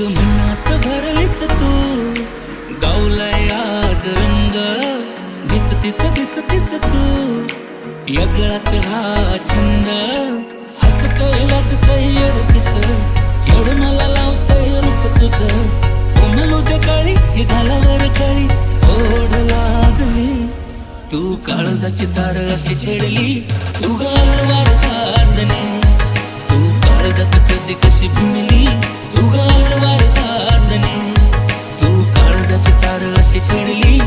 अग मनात भरलीस तू. गावलाय आज रंग जित तित दिसतीस तू. यगळाच हा छंद हसतय वाचतय येडतीस. येड मला लावतय रूप तुझ. उमलू त्या काळी हे घालावर काळी. ओढ लागली. तू काळजाची तार अशी छेडली. तू गालवार साजणी. तू काळजात कधी कशी भूमिली चार अशी चढली